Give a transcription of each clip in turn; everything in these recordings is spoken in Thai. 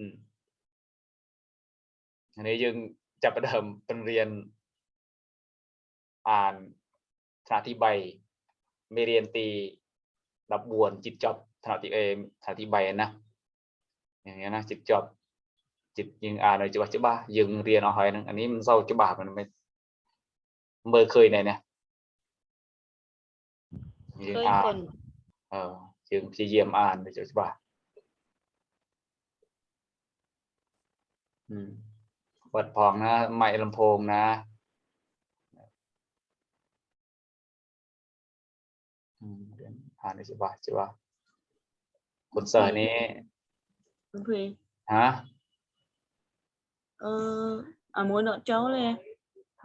อืมอันนี้ยังจะประเดิมเป็นเรียน อ่านธนาธิใบไม่เรียนตีรับบวนจิตจอบธนาธิเอมธนาธิใบนะ อย่างเงี้ยนะจิตจอบจิตยังอ่านเลยจะว่าจะบ้ายังเรียนเอาหอยนึงอันนี้มันเศร้าจะบ้ามันไม่เมื่อเคยไหนเนี่ยยังเคยอ่านคนเออยังพยายามอ่านเลยจะบ้าอืม เปิดพองนะไมค์ลำโพงนะอืมเรียนอ่านได้ใช่ปะใช่ปะคนเสิร์ชนี้ Đúng rồi. ฮะ Ờ, à muốn nợ cháu lên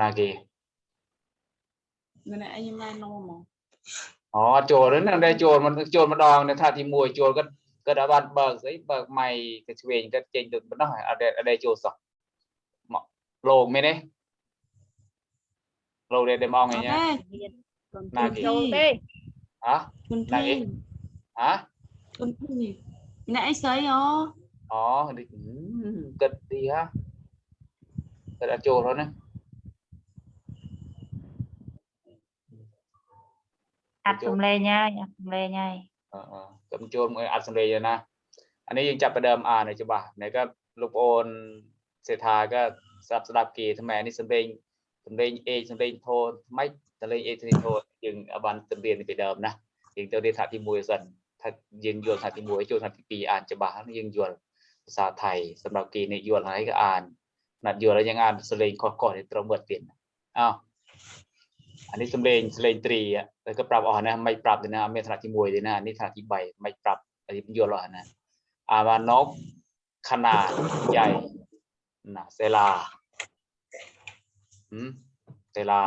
นาเก người này anh em lai nô mà อ๋อโจรนั่นได้โจรมันโจรมาดองในท่าที่มวยโจรก็ ก็ดาบันเบิกสิเบิกใหม่ก็ชเวงก็เจงดุดมันน้อยอะไรอะไรโจรสักเหมาะโลงไหมเนี่ยโลงเดได้มองไงเนี่ย đây còn Là tuần gì? thi ฮะ tuần Là gì? thi ฮะ tuần thi nãy sấy ó อ๋อดิอืมเกิดดีฮะเกิดอาโจรแล้วนะอัดสำเร็จง่ายอัดสำเร็จง่ายเอ อเออกับโจมออัดสำเร็จเลยนะ อันนี้ยังจับประเดิมอ่านเลยจ้ะบ่าไหนก็ลูกโอนเศรษฐาก็สลับสลับกีทำไมอันนี้สำเร็จสำเร็จเอสำเร็จโทไม่สำเร็จเอสำเร็จโทยังอบันสำเร็จไปเดิมนะยังเจ้าเดชาที่มวยสันถ้ายังยวนหาที่มวยโจรหาที่ปีอ่านจะบ่ายังยวนภาษาไทยสำหรับกีในยวนอะไรก็อ่านนัดยวนแล้วยังอ่านสำเร็จคอก่อในตรงเบิดเปลี่ยนอ้าว อันนี้สำเร็จสำเร็จตรีอะแล้วก็ปรับออกนะไม่ปรับเลยนะไม่ถนัดที่มวยเลยนะนี่ถนัดที่ใบไม่ปรับอันนี้เป็นยวนหรอนะอาวานกขนาดใหญ่นะเซลาอืมเซลา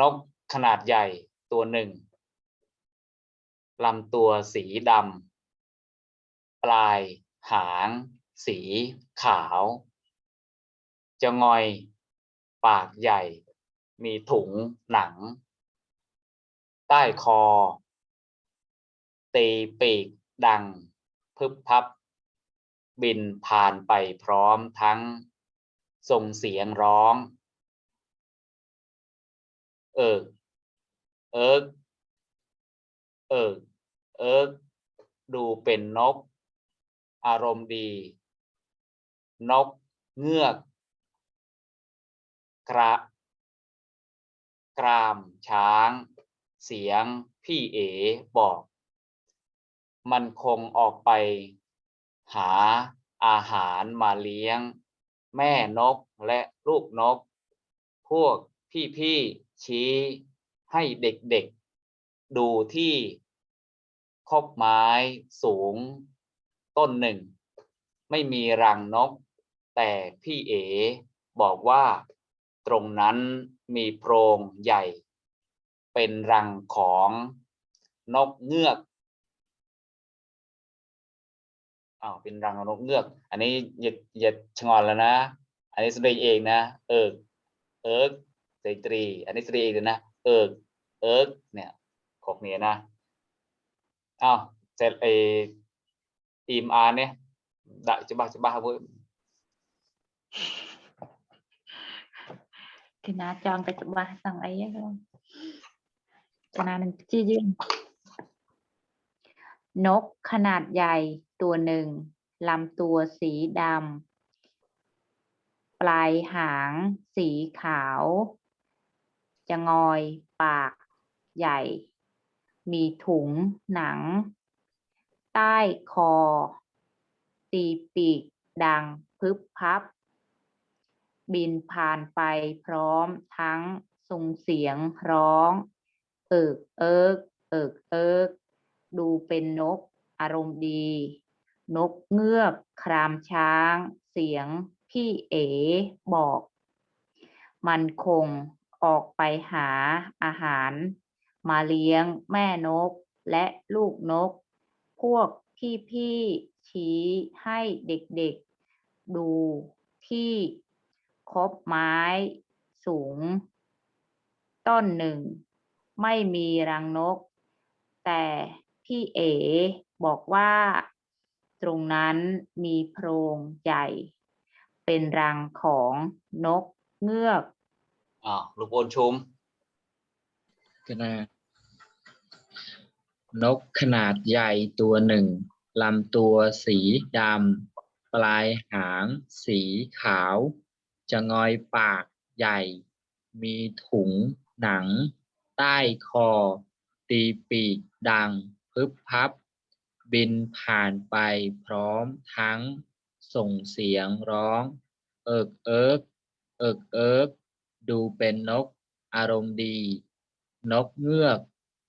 นกขนาดใหญ่ตัวหนึ่งลำตัวสีดำปลายหางสีขาว จะงอยปากใหญ่ มีถุงหนัง ใต้คอ ตีปีกดัง พึบพับ บินผ่านไปพร้อมทั้ง ส่งเสียงร้อง เอิกเอิกเอิกเอิกดูเป็นนก อารมณ์ดี นกเงือกกระ กราม ช้าง เสียง พี่เอบอก มันคงออกไป หาอาหารมาเลี้ยง แม่นกและลูกนก พวกพี่ๆชี้ให้เด็กๆ ดูที่คบไม้สูง ต้นหนึ่ง ไม่มีรังนก แต่พี่เอบอกว่าตรงนั้น มีโพรงใหญ่ เป็นรังของนกเงือกอ้าวเป็นรังนกเงือก อันนี้อย่าอย่าชะงอนแล้วนะ อันนี้แสดงเองนะ เอิกเอิกสตรี อันนี้แสดงเองเลยนะ เอิกเอิกเนี่ยขอกเนี่ยนะอ้าวเสร็จไออีมอาร์เนี่ยได้จะบ้าจะบ้าเว้ย thì nó chọn cái chụp ba thằng ấy á không cho nên mình chia riêng นกขนาดใหญ่ตัวหนึ่งลำตัวสีดำปลายหางสีขาว จะงอยปากใหญ่ มีถุงหนัง ใต้คอตีปีกดังพึบพับ บินผ่านไปพร้อมทั้งส่งเสียงร้อง เอิกเอิกเอิกเอิกดูเป็นนก อารมณ์ดี นกเงือก ครามช้าง เสียง พี่เอ๋บอก มันคงออกไปหาอาหาร มาเลี้ยงแม่นกและลูกนก พวกพี่ๆชี้ให้เด็กๆ ดูที่ คบไม้สูง ต้นหนึ่ง ไม่มีรังนก แต่พี่เอ๋บอกว่า ตรงนั้นมีโพรงใหญ่ เป็นรังของนกเงือกอ้าวลูกโอนชุมขนาดนกขนาดใหญ่ตัวหนึ่งลำตัวสีดำปลายหางสีขาว จะงอยปากใหญ่ มีถุงหนัง ใต้คอ ตีปีกดัง พึบพับ บินผ่านไปพร้อมทั้งส่งเสียงร้อง เอิกเอิกเอิกเอิกดูเป็นนกอารมณ์ดี นกเงือก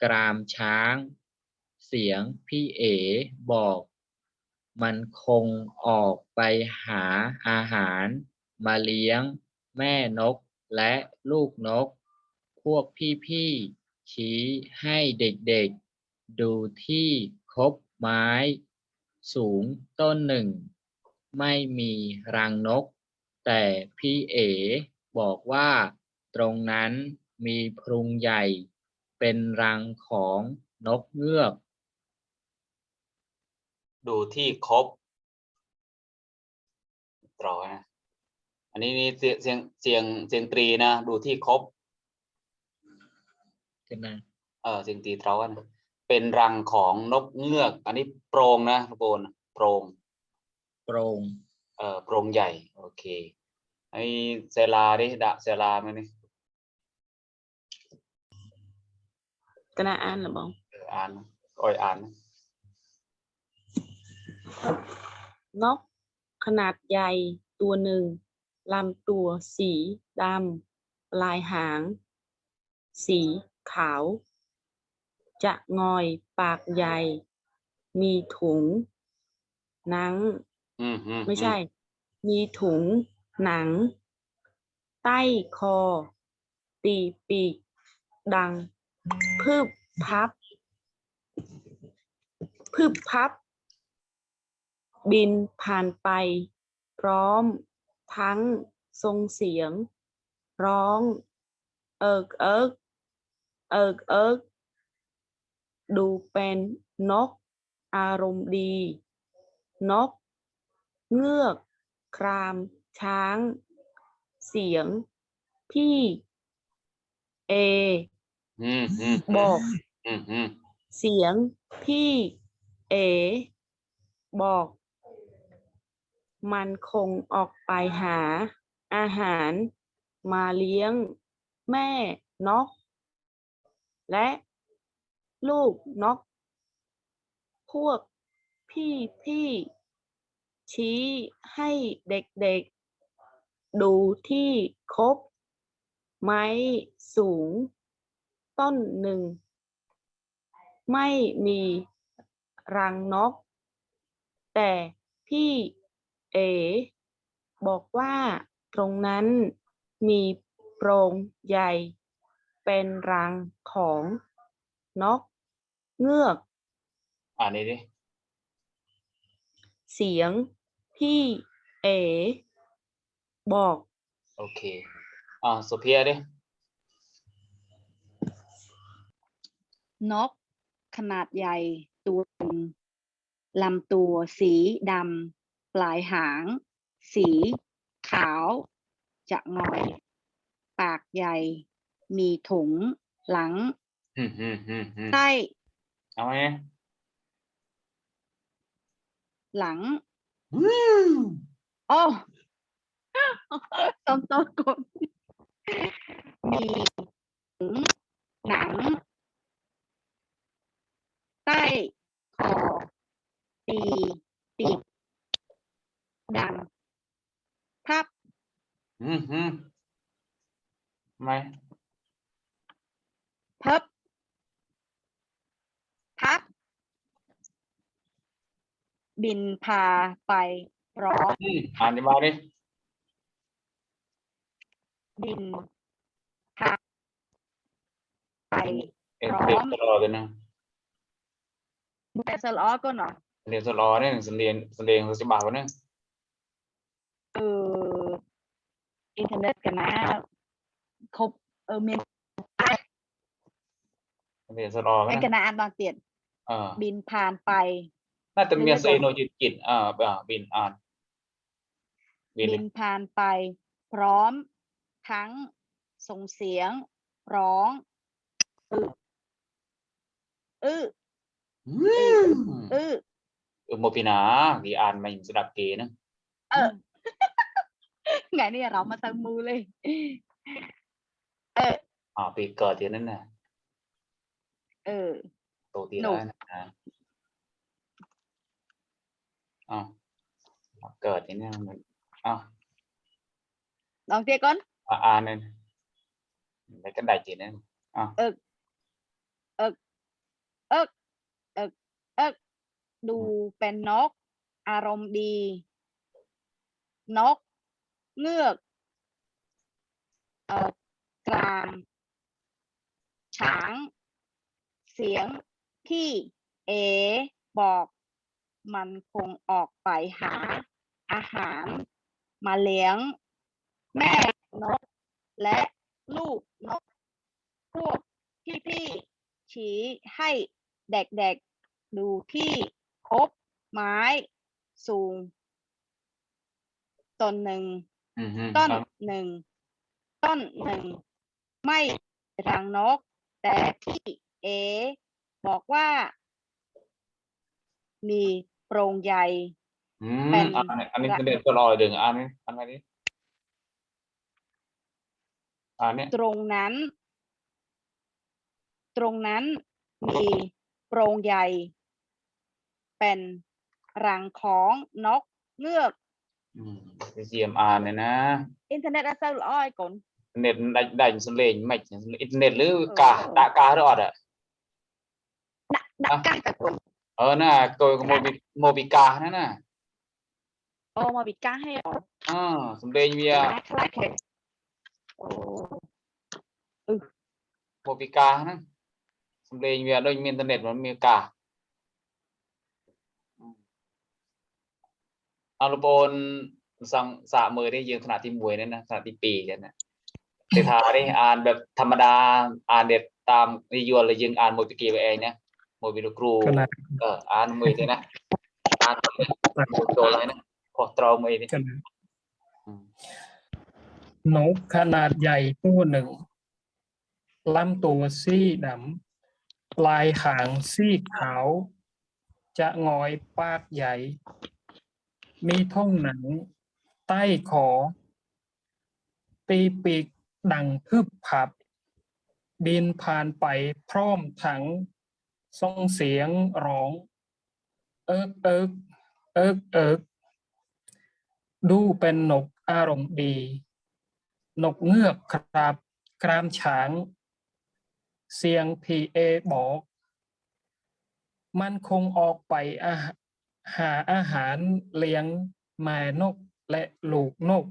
กรามช้าง เสียงพี่เอ๋บอก มันคงออกไปหาอาหาร มาเลี้ยง แม่นกและลูกนก พวกพี่ๆชี้ให้เด็กๆ ดูที่คบไม้ สูงต้นหนึ่ง ไม่มีรังนก แต่พี่เอ๋บอกว่าตรงนั้นมีพรุงใหญ่ เป็นรังของนกเงือก ดูที่ครบตรอนะ อันนี้นี่เสียงเสียงเสียงเสียงตรีนะ ดูที่ครบกันนะเออเสียงตรีตรอนะเป็นรังของนกเงือก อันนี้โปรงนะลูกโอนโปรงโปรงเอ่อโปรงใหญ่ โอเคไอเซลาดิดะเซลาไหมนี่กระอ่านหรือบ้องเอออ่านอ้อยอ่านนะนกขนาดใหญ่ตัวหนึ่ง ลำตัวสีดำปลายหาง สีขาว จะงอยปากใหญ่ มีถุง หนังอืมอืมไม่ใช่ มีถุง หนัง ใต้คอ ตีปีก ดังพึบพับพึบพับ บินผ่านไป พร้อม ทั้งทรงเสียง ร้อง เอิกเอิกเอิกเอิกดูเป็นนก อารมณ์ดี นก เงือก คราม ช้าง เสียง พี่ เออืมอืมบอกอืมอืมเสียง พี่ เอ บอก มันคงออกไปหาอาหารมาเลี้ยงแม่นก และลูกนก พวกพี่พี่ชี้ให้เด็กๆ ดูที่คบ ไม้สูง ต้นหนึ่ง ไม่มีรังนก แต่พี่ เอ บอกว่าตรงนั้นมีโปรงใหญ่ เป็นรังของนกเงือก อ่านนี้ดิเสียงพี่เอ บอก โอเค อ่าโซเฟียดินกขนาดใหญ่ตัวหนึ่งลำตัวสีดำ ปลายหาง สี ขาว จะงอย ปากใหญ่ มีถุง หลังอืมอืมอืมอืมใต้เอาไหมหลังอืมโอ้ต้มต้มกบมีถุงหนังใต้คอตีปีก ดังพับ อืมอืมไหมเพิบพับ บินพาไปร้องอืมอ่านดีมาดิบินพาไป เอ็นพร้อมเรียนตลอดเลยนะแต่สล้อก็เนาะเรียนตลอดเนี่ยสันเรียนสันเรียนสัจบาทวะเนี่ย เอออินเทอร์เน็ตกันนะครบเออเมียนสันเรียนตลอดวะไอ้เนี่ยกันนะอ่านตอนเตียนเออบินผ่านไป น่าจะมีไม่ได้เซโนจิตจิตอ่าอ่าบินอ่านบินบินผ่านไป พร้อมทั้งส่งเสียง ร้องอึอื้ออืมอื้อเออโมปินากีอ่านมาอย่างสดับเกนะเออ ไงเนี่ยเรามาทางมือเลยเอออ่าปีเกิดทีนั้นน่ะเออโตทีหนูได้นะอ่าอ้าวเกิดทีนี้มันอ้าวลองเตี้ยก่อนอ่าอ่านเลยแล้วก็ได้ทีนั้นอ้าวเอิกเอิกเอิกเอิกดูเป็นนก อารมณ์ดี นก เงือกเอ่อกรามช้าง เสียงพี่เอ บอกมันคงออกไปหาอาหาร มาเลี้ยง แม่นก และลูกนก พวกพี่ๆชี้ให้เด็กๆดูที่คบไม้สูงต้นหนึ่ง อืมฮึต้นอ่าหนึ่งต้นหนึ่งไม่รังนก แต่พี่เอ บอกว่า มีโปร่งใหญ่ อืเป็มนอันนี้อันนี้ระเป็นเด็กตัวลอยดึงอันนี้อันนี้อันนี้ตรงนั้น ตรงนั้นมีโปร่งใหญ่ เป็นรังของนกเงือก CMR នេះណាអ៊ីនធឺណិតអត់សូវល្អឯកូនអ៊ីនធឺណិតដាច់ដាច់សំលេងមិនអ៊ីនធឺណិតឬកាសដាក់កាសឬអត់ដាក់ដាក់កាសតែកូនអឺណាកូនមកពីមកពីកាសណាណាអូមកពីកាសហេអូអឺសំលេងវាខ្លាច់អូអឺមកពីកាសហ្នឹងសំលេងវាដូចមានអ៊ីនធឺណិតមិនមានកាស อาลูกบอลสังสะมือได้ยืนขนาดที่มวยนั่นนะขนาดที่ปีกันนะแต่ทาได้อ่านแบบธรรมดาอ่านเด็ดตามนิยมเลยยังอ่านโมบิกีไปเองเนี่ยโมบิลูกครูขนาดเอออ่านมือเลยนะอ่านมือนะโดนอะไรนะพอตรอมือนี่ขนาดอืมนกขนาดใหญ่ตัวหนึ่งลำตัวสีดำปลายหางสีขาว จะงอยปากใหญ่ มีท่องหนัง ใต้ขอ ปีปีกดังพึบพับ บินผ่านไปพร้อมถังส่งเสียงร้อง เอิกเอิกเอิกเอิกดูเป็นนกอารมณ์ดี นกเงือกครับกรามช้าง เสียงพีเอบอก มันคงออกไปอา หาอาหารเลี้ยงแม่นกและลูกนก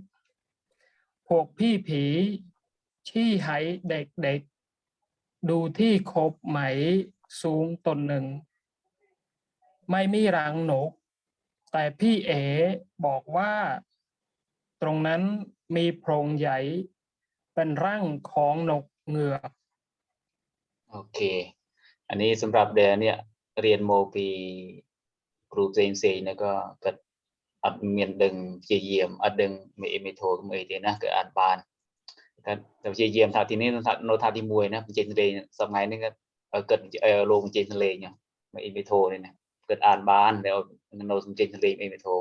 พวกพี่ผีชี้ให้เด็กๆ ดูที่คบไหมสูงตนหนึ่ง ไม่มีรังนก แต่พี่เอ๋บอกว่า ตรงนั้นมีโพรงใหญ่ เป็นร่างของนกเงือก โอเค อันนี้สำหรับเดนเนี่ย เรียนโมปี គ្រូផ្សេងផ្សេងហ្នឹងក៏គាត់អត់មានដឹងព្យាយាមអត់ដឹងមេមេធូលអីទេណាគឺអត់បានគាត់តែព្យាយាមថាទីនេះនៅថាទី1ណាបញ្ចេញសលេងសប្ងៃនេះគាត់គាត់លោកបញ្ចេញសលេងមេមេធូលនេះណាគាត់អត់បានតែនៅបញ្ចេញសលេងមេមេធូល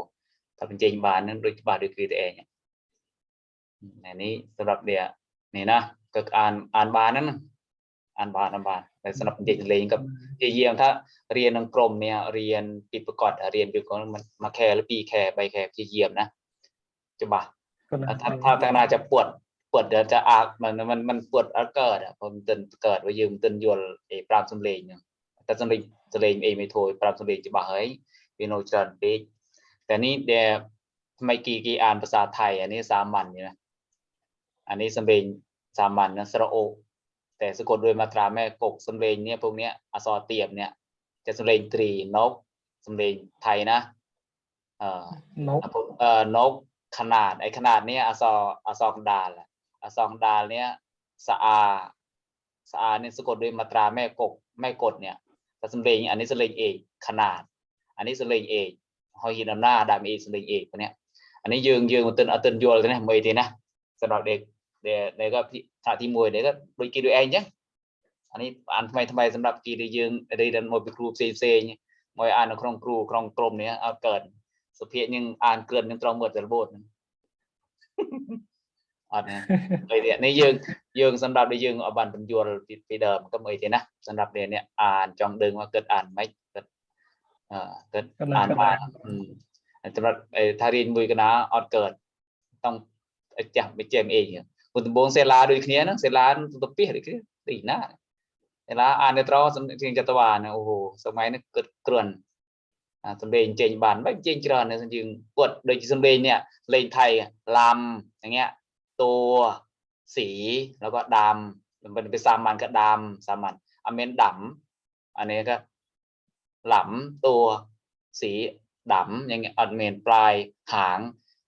ថាបញ្ចេញបាននឹងដូចច្បាស់ដូចគឺតែឯងនេះសម្រាប់នេះណាក៏អានអានបានហ្នឹង านแล้วโนสมเจนเลยไม่เอไม่โทรถ้าเป็นเจนบานนั้นโดยบานโดยคือตัวเองเนี่ยอืมอันนี้สำหรับเดียนี่นะก็อ่านอ่านบานนั้นน่ะอ่านบานอ่านบานแต่สำหรับเจนเลยกับ เยี่ยเยี่ยมถ้าเรียนทางกรมเนี่ย เรียนปีประกอบอะเรียนปีประกอบมันมาแคร์หรือปีแคร์ใบแคร์เยี่ยเยี่ยมนะจะบ่า ก็นะ ถ้าถ้าทางนาจะปวดปวดเดี๋ยวจะอาบมันมันมันปวดอาเกิดอ่ะพอมันเตือนเกิดว่ายืมเตือนยวนเอปรามสำเร็จเนี่ยแต่สำเร็จสำเร็จเอไม่โทรปรามสำเร็จจะบ่าเฮ้ยเป็นโนจันเด็กแต่นี่เดี๋ยวทำไมกี่กี่อ่านภาษาไทย อันนี้สามัญเนี่ยนะอันนี้สำเร็จสามัญนะสระโอ แต่สะกดด้วยมาตราแม่กกสำเร็จเนี่ยพวกเนี้ยอสอเตียบเนี่ย จะสำเร็จตรีนกสำเร็จไทยนะเอ่อนกอะพวกเอ่อนกขนาดไอ้ขนาดเนี้ยอสออสองดาลแหละอสองดาลเนี้ยสะอาสะอาเนี่ยสะกดด้วยมาตราแม่กกแม่กดเนี่ยแต่สำเร็จอันนี้สำเร็จเอกขนาด อันนี้สเลงเอกหอยหินนำหน้าดามเอกสเลงเอกตัวเนี้ยอันนี้ยืงยืงมันเต้นเอาเต้นยัวเลยนะไม่ทีนะสำหรับเด็กเด็กเด็กก็ ថ្នាក់ទី1ដែរក៏ដូចគេដូចឯងអញ្ចឹងអានេះអានថ្មីថ្មីសម្រាប់គេដែលយើងរៀនមកពីគ្រូផ្សេងផ្សេងមកអាននៅក្នុងគ្រូក្នុងក្រុមនេះអត់កើតសុភាយើងអានក្រិនយើងត្រូវមើលតែរបូតអត់ណាអីទៀតនេះយើងយើងសម្រាប់ដែលយើងអត់បានបញ្យល់ពីពីដើមកុំអីទេណាសម្រាប់ដែលអ្នកអានចង់ដឹងមកគិតអានមិនគិតអឺគិតអានបានសម្រាប់ថារៀនមួយកណាអត់កើតຕ້ອງចាស់វិជ្ជាមេអី งดึงว่าเกิดอ่านไหมเกิดเอ่อเกิด กำลัง อ่าน กำลั มาง อืม สำหรับไอ้ทารินมุยกนะออดเกิด ต้องไอ้จับไปเจมเองเนี่ยคุณตบงเซลาด้วยគ្នាนะเซลาตัวเปี้ยด้วยគ្នាตีหน้าเวลาอ่านในตรอสำเนียงจัตวานะโอ้โหสมัยนั้นเกิดเกลื่อนอ่าสำเนียงเจงบานไม่เจงเจริญนะจริงกดโดยสำเนียงเนี่ยเลงไทยอะลำอย่างเงี้ย ตัวสีแล้วก็ดำมันเป็นสามัญก็ดำสามัญอเมนดำอันนี้ก็ หลำตัวสีดำอย่างเงี้ยอันเมนปลายหาง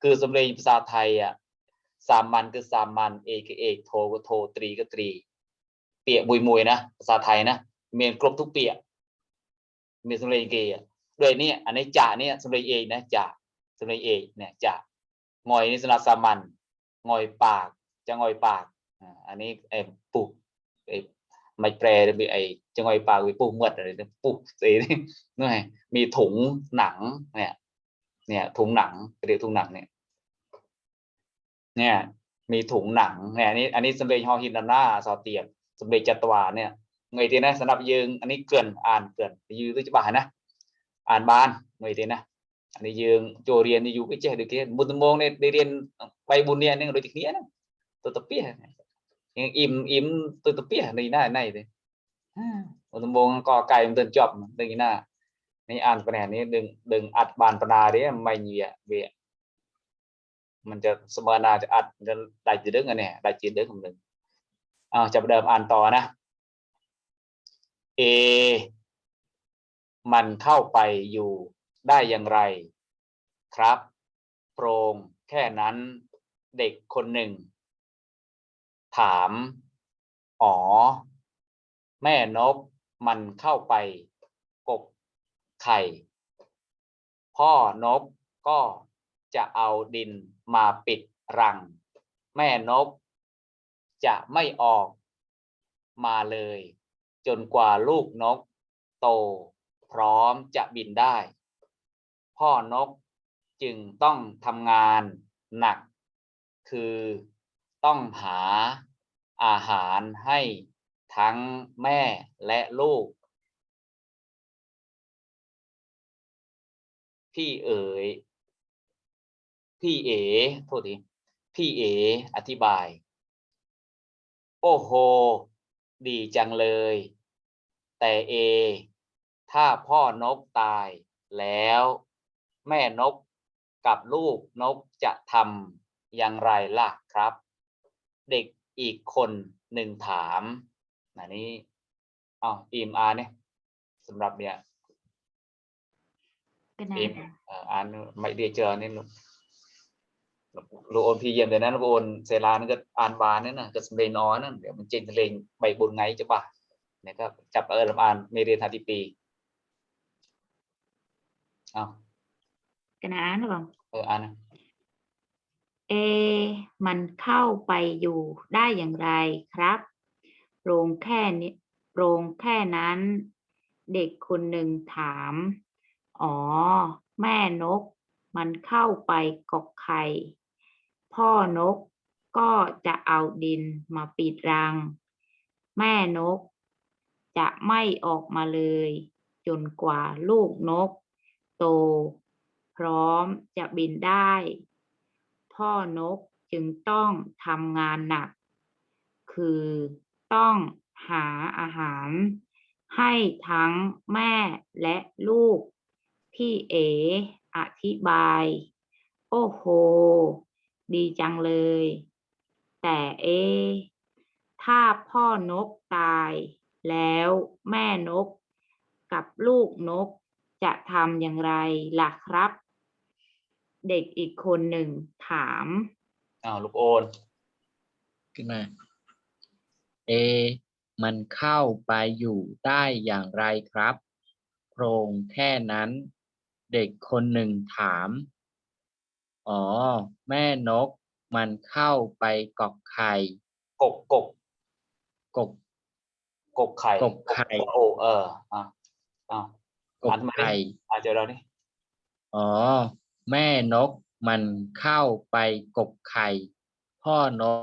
คือสำเนียงภาษาไทยอ่ะ สามัญคือสามัญเอกเอกโทก็โทตรีก็ตรี เปียบุยมวยนะภาษาไทยนะเมนครบทุกเปียมีสำเนียเกย์ด้วยเนี่ยอันนี้จ่าเนี่ยสำเนียเอกนะจ่าสำเนียเอกเนี่ยจ่างอยนี่สำหรับสามัญงอยปากจะงอยปากอันนี้ไอ้ปุกไอ้ไม่แปลหรือไอ้จะงอยปากหรือปุกหมดอะไรนี่ยปุกสีนี่นี่ไงมีถุงหนังเนี่ยเนี่ยถุงหนังเรียกถุงหนังเนี่ย เนี่ยมีถุงหนังเนี่ยอันนี้อันนี้สำเร็จฮอฮินดาน่าซอเตียนสำเร็จจัตวาเนี่ยเงยทีนะสำหรับยืงอันนี้เกลื่อนอ่านเกลื่อนยืงตัวจะบานนะอ่านบานเงยทีนะอันนี้ยืงโจเรียนอยู่ก็เจ๊ดูเกี้บุญมงเนี่ยได้เรียนไปบุญเนี่ยเนี่ยโดยที่เนี้ยนะตัวตะเปียยังอิ่มอิ่มตัวตะเปียในหน้าในเลยอุตมงก่อไก่มันเดินจอบดึงหน้านี่อ่านคะแนนนี้ดึงดึงอัดบานปนาเด้ไม่เยียเวีย มันจะสมอนาจะอัดจะได้จีดึงอันเนี้ยได้จีดึงของดึงอ้าวจะเดิมอ่านต่อนะเอมันเข้าไปอยู่ได้อย่างไร ครับ โปรงแค่นั้นเด็กคนหนึ่ง ถาม อ๋อ แม่นกมันเข้าไปกกไข่ พ่อนกก็จะเอาดิน มาปิดรัง แม่นก จะไม่ออกมาเลย จนกว่าลูกนก โต พร้อมจะบินได้ พ่อนกจึงต้องทำงานหนัก คือต้องหาอาหารให้ทั้งแม่และลูก พี่เอ๋ย พี่เอ๋โทษทีพี่เอ๋อธิบาย โอ้โห ดีจังเลย แต่เอ ถ้าพ่อนกตายแล้ว แม่นกกับลูกนกจะทำอย่างไรล่ะครับ เด็กอีกคนหนึ่งถามอันนี้อ้าวอิมอ่านเนี่ยสำหรับเนี่ยก็น่าอิมเอ่ ออ่านไม่ได้เจอเนี่ยลูกลูกโอนพี่เยี่ยมเดี๋ยวนั้นลูกโอนเซลานั่นก็อ่านบานนั่นน่ะก็สำเร็จน้อยนั่นเดี๋ยวมันเจนทะเลงใบบุญไงจะป่ะเนี่ยก็จับเออลำอ่านไม่เรียนทันทีปีอ้าวก็น่าอ่านหรือเปล่าเอออ่านนะเอมันเข้าไปอยู่ได้อย่างไรครับ โรงแค่นี้โรงแค่นั้น เด็กคนหนึ่งถาม อ๋อ แม่นก มันเข้าไปกอกไข่ พ่อนกก็จะเอาดินมาปิดรัง แม่นก จะไม่ออกมาเลย จนกว่าลูกนก โต พร้อมจะบินได้ พ่อนกจึงต้องทำงานหนัก คือต้องหาอาหาร ให้ทั้งแม่และลูก พี่เออธิบาย โอ้โห ดีจังเลย แต่เอ ถ้าพ่อนกตายแล้วแม่นกกับลูกนกจะทำอย่างไรล่ะครับ เด็กอีกคนหนึ่งถามอ้าวลูกโอนขึ้นมา เอ มันเข้าไปอยู่ได้อย่างไรครับ โพรงแค่นั้น เด็กคนหนึ่งถาม อ๋อ แม่นก มันเข้าไปกอกไข่กกกกกกกกไข่กกไข่ โอ้เอออะอะกหักนมาดิไข่อะเจอเรานี่อ๋อ แม่นก มันเข้าไปกกไข่ พ่อนก